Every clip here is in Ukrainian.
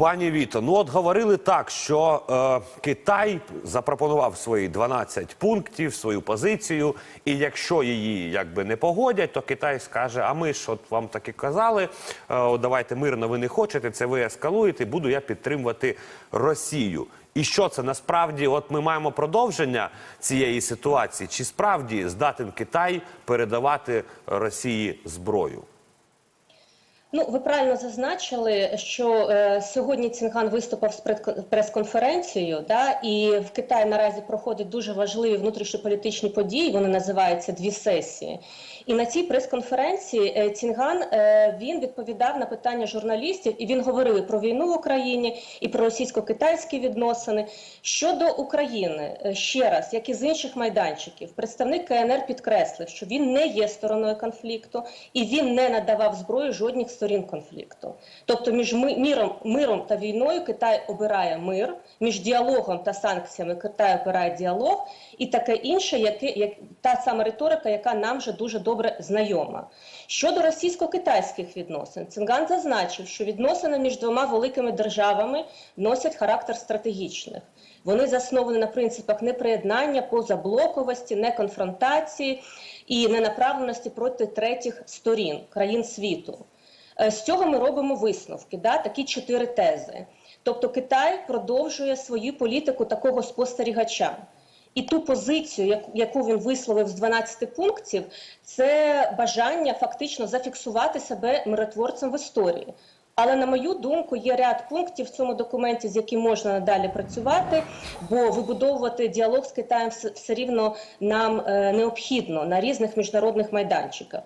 Пані Віто, ну от говорили так, що е, Китай запропонував свої 12 пунктів, свою позицію, і якщо її якби не погодять, то Китай скаже: А ми ж от вам так казали, е, от давайте мирно ви не хочете, це ви ескалуєте, буду я підтримувати Росію. І що це насправді? От ми маємо продовження цієї ситуації, чи справді здатен Китай передавати Росії зброю? Ну, ви правильно зазначили, що е, сьогодні Цінган виступив з прес-конференцією, да, і в Китаї наразі проходять дуже важливі внутрішньополітичні події. Вони називаються дві сесії. І на цій прес-конференції е, Цінган е, він відповідав на питання журналістів, і він говорив про війну в Україні і про російсько-китайські відносини. Щодо України, е, ще раз, як і з інших майданчиків, представник КНР підкреслив, що він не є стороною конфлікту і він не надавав зброю жодних сторін конфлікту. Тобто, між ми- міром, миром та війною Китай обирає мир, між діалогом та санкціями Китай обирає діалог, і таке інше, яке як та сама риторика, яка нам вже дуже добре знайома. Щодо російсько-китайських відносин, Цинган зазначив, що відносини між двома великими державами носять характер стратегічних. Вони засновані на принципах неприєднання, позаблоковості, неконфронтації і ненаправленості проти третіх сторін країн світу. Е, З цього ми робимо висновки, да, такі чотири тези. Тобто Китай продовжує свою політику такого спостерігача. І ту позицію, яку- він висловив з 12 пунктів, це бажання фактично зафіксувати себе миротворцем в історії. Але на мою думку, є ряд пунктів в цьому документі, з яким можна надалі працювати, бо вибудовувати діалог з Китаєм все, все рівно нам е, необхідно на різних міжнародних майданчиках.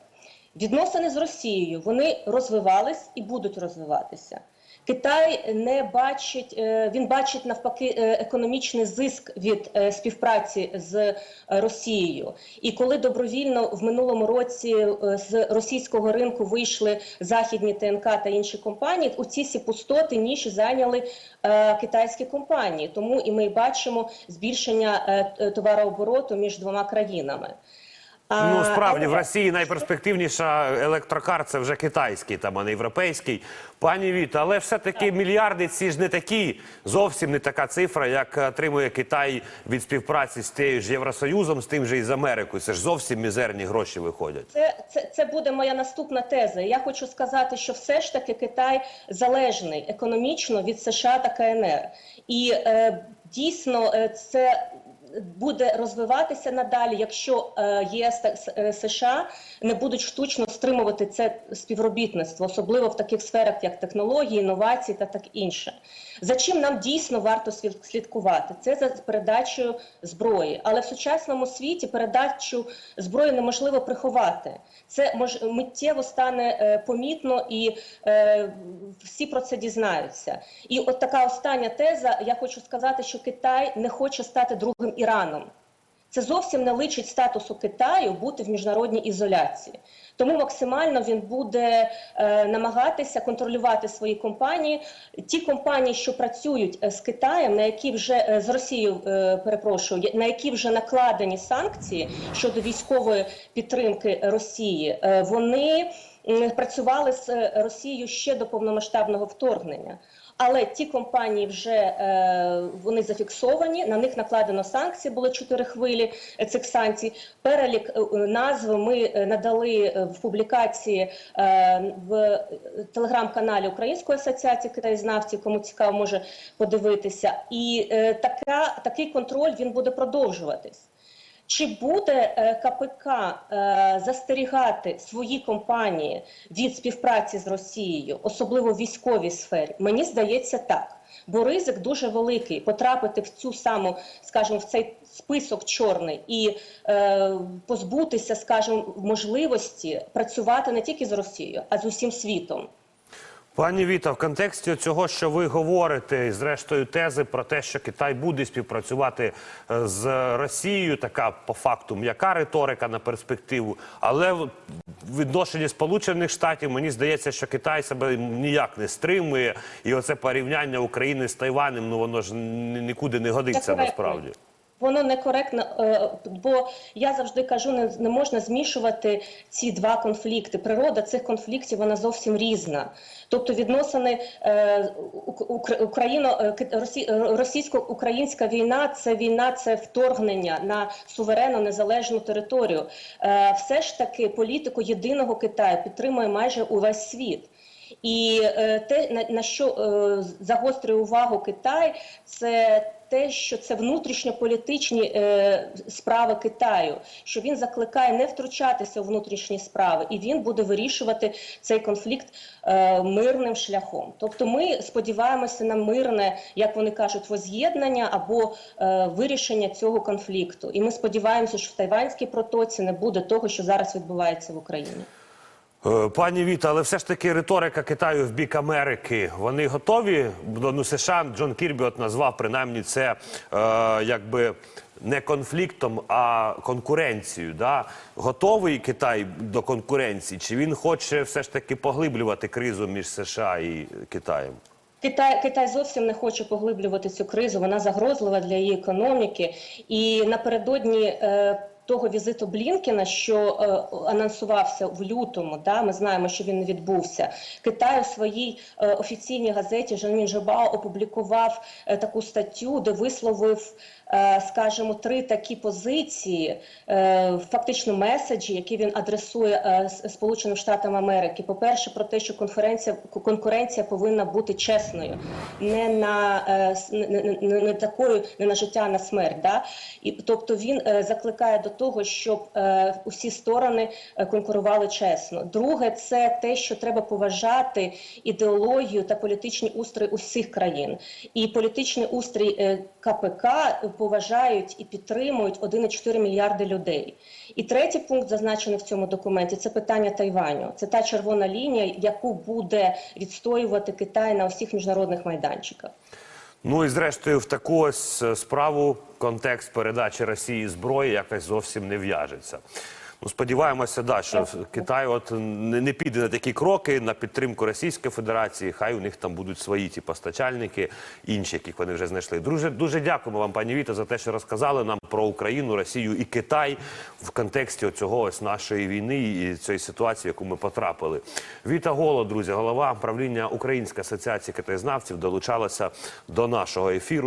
Відносини з Росією вони розвивались і будуть розвиватися. Китай не бачить, е, він бачить навпаки е, економічний зиск від е, співпраці з Росією. І коли добровільно в минулому році з російського ринку вийшли західні ТНК та інші компанії, у ці всі пустоти ніші зайняли китайські компанії. Тому і ми бачимо збільшення товарообороту між двома країнами. Ну справді в Росії найперспективніша електрокар це вже китайський, там а не європейський. Пані Віта, але все-таки мільярди ці ж не такі, зовсім не така цифра, як отримує Китай від співпраці з тією ж Євросоюзом, з тим же і з Америкою. Це ж зовсім мізерні гроші виходять. Це, це, це буде моя наступна теза. Я хочу сказати, що все ж таки Китай залежний економічно від США та КНР. І е, дійсно е, це буде розвиватися надалі, якщо е, ЄС та е, США не будуть штучно стримувати це співробітництво, особливо в таких сферах, як технології, інновації та так інше. За чим нам дійсно варто слід- слідкувати? Це за передачею зброї. Але в сучасному світі передачу зброї неможливо приховати. Це мож, миттєво стане е, помітно і всі про це дізнаються. І от така остання теза. Я хочу сказати, що Китай не хоче стати другим Іраном. Це зовсім не личить статусу Китаю бути в міжнародній ізоляції. Тому максимально він буде е, намагатися контролювати свої компанії. Ті компанії, що працюють е, з Китаєм, на які вже е, з Росією, е, перепрошую, на які вже накладені санкції щодо військової підтримки Росії, е, вони працювали з Росією ще до повномасштабного вторгнення. Але ті компанії вже е, вони зафіксовані, на них накладено санкції. Були чотири хвилі цих санкцій. Перелік е, назв ми е, надали в публікації в телеграм-каналі Української асоціації китаєзнавців. Кому цікаво, може подивитися. І така такий контроль він буде продовжуватись. Чи буде е, КПК е, застерігати свої компанії від співпраці з Росією, особливо в військовій сфері? Мені здається, так. Бо ризик дуже великий потрапити в цю саму, скажімо, в цей список чорний і е, позбутися, скажімо, можливості працювати не тільки з Росією, а з усім світом. Пані Віта, в контексті цього, що ви говорите, і зрештою тези про те, що Китай буде співпрацювати е, з Росією, така по факту м'яка риторика на перспективу. Але в відношенні Сполучених Штатів мені здається, що Китай себе ніяк не стримує, і оце порівняння України з Тайванем, ну воно ж ні- нікуди не годиться насправді. Воно некоректно, е, бо я завжди кажу, не, можна змішувати ці два конфлікти. Природа цих конфліктів вона зовсім різна. Тобто відносини е, Ук- Ук- Україно е, Росі- е, російсько-українська війна це війна, це вторгнення на суверенну незалежну територію. Все ж таки політику єдиного Китаю підтримує майже увесь світ. І те, на, що загострює увагу Китай, це те, що це внутрішньополітичні е, справи Китаю, що він закликає не втручатися у внутрішні справи, і він буде вирішувати цей конфлікт е, мирним шляхом. Тобто, ми сподіваємося на мирне, як вони кажуть, воз'єднання або е, вирішення цього конфлікту. І ми сподіваємося, що в Тайванській протоці не буде того, що зараз відбувається в Україні. Е, Пані Віта, але все ж таки риторика Китаю в бік Америки. Вони готові? Ну, США Джон Кірбі от назвав принаймні це е, якби не конфліктом, а конкуренцією. Да? Готовий Китай до конкуренції? Чи він хоче все ж таки поглиблювати кризу між США і Китаєм? Китай, Китай зовсім не хоче поглиблювати цю кризу. Вона загрозлива для її економіки. І напередодні е, того візиту Блінкена, що е, анонсувався в лютому, да, ми знаємо, що він не відбувся. Китай у своїй е, офіційній газеті Жанмін Жабао опублікував е, таку статтю, де висловив. е, Скажімо, три такі позиції, е, фактично меседжі, які він адресує е, Сполученим Штатам Америки. По-перше, про те, що конференція конкуренція повинна бути чесною, не на е, не, не, не такою, не на життя, а на смерть. Да? І тобто він е, закликає до того, щоб е, усі сторони е, конкурували чесно. Друге, це те, що треба поважати ідеологію та політичний устрій усіх країн. І політичний устрій е, КПК поважають і підтримують 1,4 мільярди людей. І третій пункт, зазначений в цьому документі, це питання Тайваню. Це та червона лінія, яку буде відстоювати Китай на усіх міжнародних майданчиках. Ну і зрештою, в таку ось е, справу контекст передачі Росії зброї якось зовсім не в'яжеться. Ну, сподіваємося, да, що Китай от не, не піде на такі кроки на підтримку Російської Федерації. Хай у них там будуть свої ті постачальники, інші, яких вони вже знайшли. Дуже дуже дякуємо вам, пані Віта, за те, що розказали нам про Україну, Росію і Китай в контексті цього ось нашої війни і цієї ситуації, в яку ми потрапили. Віта Голо, друзі, голова правління Української асоціації китаєзнавців, долучалася до нашого ефіру.